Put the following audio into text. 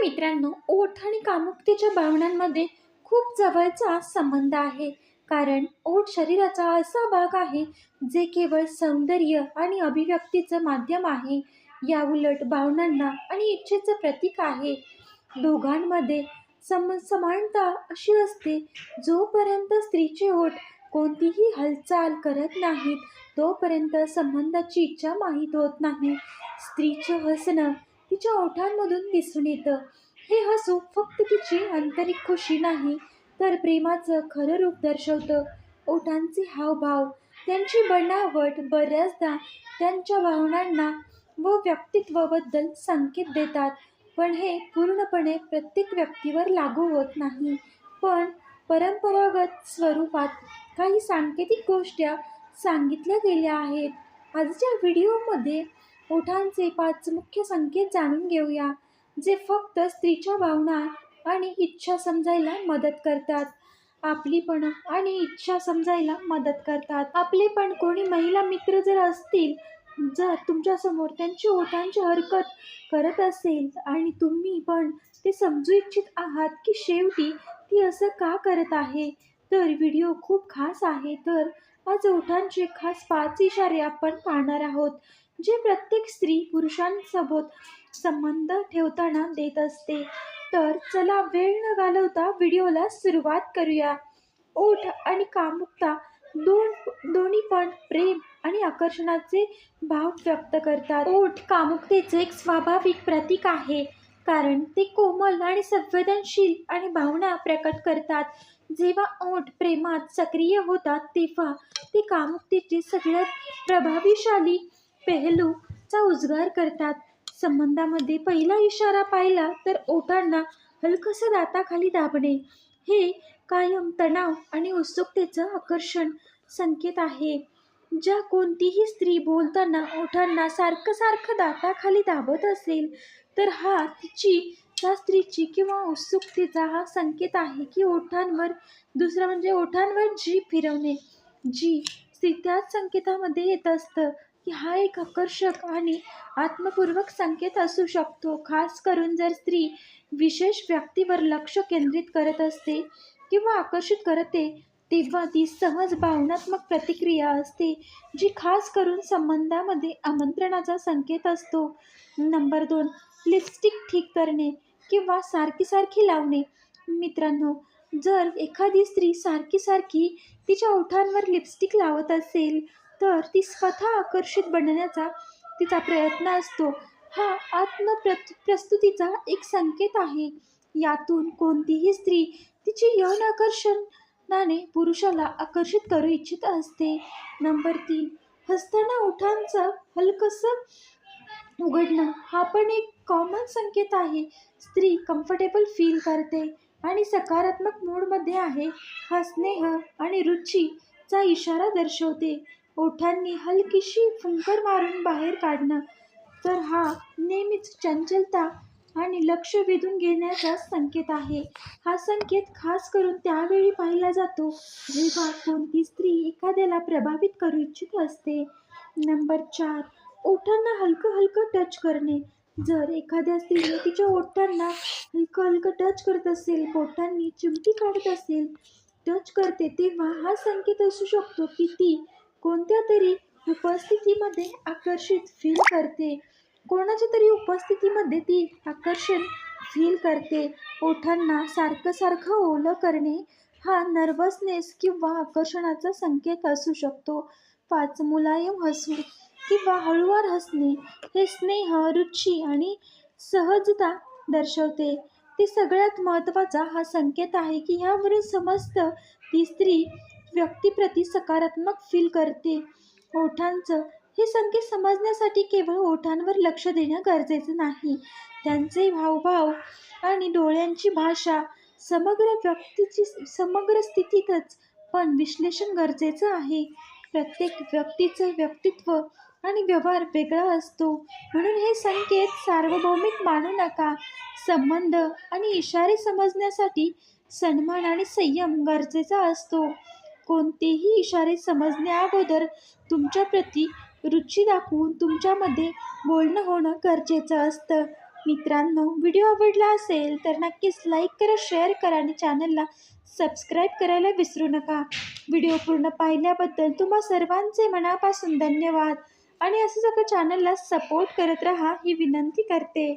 मित्रांनो ओठ आणि कामुकतेच्या भावनांमध्ये खूप जवळचा संबंध आहे. कारण ओठ शरीराचा असा भाग आहे जे केवळ सौंदर्य आणि अभिव्यक्तीचं माध्यम आहे. या उलट भावनांना आणि इच्छेचं प्रतीक आहे. दोघांमध्ये सम समानता अशी असते जोपर्यंत स्त्रीचे ओठ कोणतीही हालचाल करत नाहीत तोपर्यंत संबंधाची इच्छा माहीत होत नाही. स्त्रीचं हसणं तिच्या ओठांमधून दिसून येतं. हे हसू फक्त तिची आंतरिक खुशी नाही तर प्रेमाचं खरं रूप दर्शवतं. ओठांचे हावभाव त्यांची बनावट बऱ्याचदा त्यांच्या भावनांना व व्यक्तित्वाबद्दल संकेत देतात. पण हे पूर्णपणे प्रत्येक व्यक्तीवर लागू होत नाही. पण परंपरागत स्वरूपात काही सांकेतिक गोष्टी सांगितल्या गेल्या आहेत. आजच्या व्हिडिओमध्ये ओठांचे पाच मुख्य संकेत जाणून घेऊया जे फक्त स्त्रीच्या भावना आणि इच्छा समजायला मदत करतात. आपलीपण आणि इच्छा समजायला मदत करतात. आपले पण कोणी महिला मित्र जर असतील जर तुमच्यासमोर त्यांची ओठांची हरकत करत असेल आणि तुम्ही पण ते समजू इच्छित आहात की शेवटी ती असं का करत आहे तर व्हिडिओ खूप खास आहे. तर आज ओठांचे खास पाच इशारे आपण पाहणार आहोत. जे प्रत्येक स्त्री पुरुषांसोबत संबंध ठेवताना देत असते. तर चला वेळ न घालवता व्हिडिओला सुरुवात करूया. ओठ आणि कामुकता दोन दोन्ही पण प्रेम आणि आकर्षणाचे भाव व्यक्त करतात. ओठ कामुकतेचे एक स्वाभाविक प्रतीक आहे कारण ते कोमल आणि संवेदनशील आणि भावना प्रकट करतात. जेव्हा ओठ प्रेमात सक्रिय होतात तेव्हा ते कामुकतेचे सगळ्यात प्रभावीशाली पेहलूचा उजगार करतात. संबंधामध्ये पहिला इशारा पाहिला तर ओठांना हलकसं दाताखाली दाबणे. हे कायम तणाव आणि उत्सुकतेचं आकर्षण संकेत आहे. ज्या कोणतीही स्त्री बोलताना ओठांना सारखं सारखं दाताखाली दाबत असेल तर हा तिची त्या स्त्रीची किंवा उत्सुकतेचा हा संकेत आहे की ओठांवर दुसरं म्हणजे ओठांवर जी फिरवणे. जी स्त्री त्याच संकेतामध्ये येत असतं की हा एक आकर्षक आणि आत्मपूर्वक संकेत असू शकतो. खास करून जर स्त्री विशेष व्यक्तीवर लक्ष केंद्रित करत असते किंवा आकर्षित करते तेव्हा ती सहज भावनात्मक प्रतिक्रिया असते जी खास करून संबंधामध्ये आमंत्रणाचा संकेत असतो. नंबर दोन लिपस्टिक ठीक करणे किंवा सारखी सारखी लावणे. मित्रांनो जर एखादी स्त्री सारखी सारखी तिच्या ओठांवर लिपस्टिक लावत असेल तर ती स्वतः आकर्षित बनण्याचा तिचा प्रयत्न असतो. हा आत्मप्र प्रस्तुतीचा एक संकेत आहे. यातून कोणतीही स्त्री तिची यौन आकर्षणाने पुरुषाला आकर्षित करू इच्छित असते. नंबर तीन हसताना ओठांचं हलकसं उघडणं? हा पण एक कॉमन संकेत आहे. स्त्री कम्फर्टेबल फील करते आणि सकारात्मक मूडमध्ये आहे. हा स्नेह आणि रुचीचा इशारा दर्शवते. ओठांनी हलकीशी फुंकर मारून बाहेर काढणं. तर हा नेहमीच चंचलता आणि लक्ष वेधून घेण्याचा संकेत आहे. हा संकेत खास करून त्यावेळी पाहिला जातो जेव्हा कोणती स्त्री एखाद्याला प्रभावित करू इच्छित असते. नंबर चार ओठांना हलकं हलकं टच करणे. जर एखाद्या स्त्रीने तिच्या ओठांना हलकं हलकं टच करत असेल बोटांनी चिमटी काढत असेल टच करते तेव्हा हा संकेत असू शकतो की ती कोणत्या तरी उपस्थितीमध्ये आकर्षित फील करते? कोणाच्या तरी उपस्थितीमध्ये ती आकर्षण फील करते? ओठांना सारखं सारखं ओलं करणे हा नर्वसनेस किंवा आकर्षणाचा संकेत असू शकतो. पाच मुलायम हसू किंवा हळूवार हसणे हे स्नेह रुची आणि सहजता दर्शवते. ते सगळ्यात महत्त्वाचा हा संकेत आहे की ह्यावरून समजतं ती स्त्री व्यक्तीप्रती सकारात्मक फील करते. ओठांचं हे संकेत समजण्यासाठी केवळ ओठांवर लक्ष देणं गरजेचं नाही. त्यांचे भावभाव आणि डोळ्यांची भाषा समग्र व्यक्तीची समग्र स्थितीतच पण विश्लेषण गरजेचं आहे. प्रत्येक व्यक्तीचं व्यक्तित्व आणि व्यवहार वेगळा असतो. म्हणून हे संकेत सार्वभौमिक मानू नका. संबंध आणि इशारे समजण्यासाठी सन्मान आणि संयम गरजेचा असतो. कोणतेही इशारे समजण्याअगोदर तुमच्याप्रती रुची दाखवून तुमच्यामध्ये बोलणं होणं गरजेचं असतं. मित्रांनो व्हिडिओ आवडला असेल तर नक्कीच लाईक करा शेअर करा आणि चॅनलला सबस्क्राईब करायला विसरू नका. व्हिडिओ पूर्ण पाहिल्याबद्दल तुम्हा सर्वांचे मनापासून धन्यवाद. आणि असंच आपल्या चॅनलला सपोर्ट करत राहा ही विनंती करते.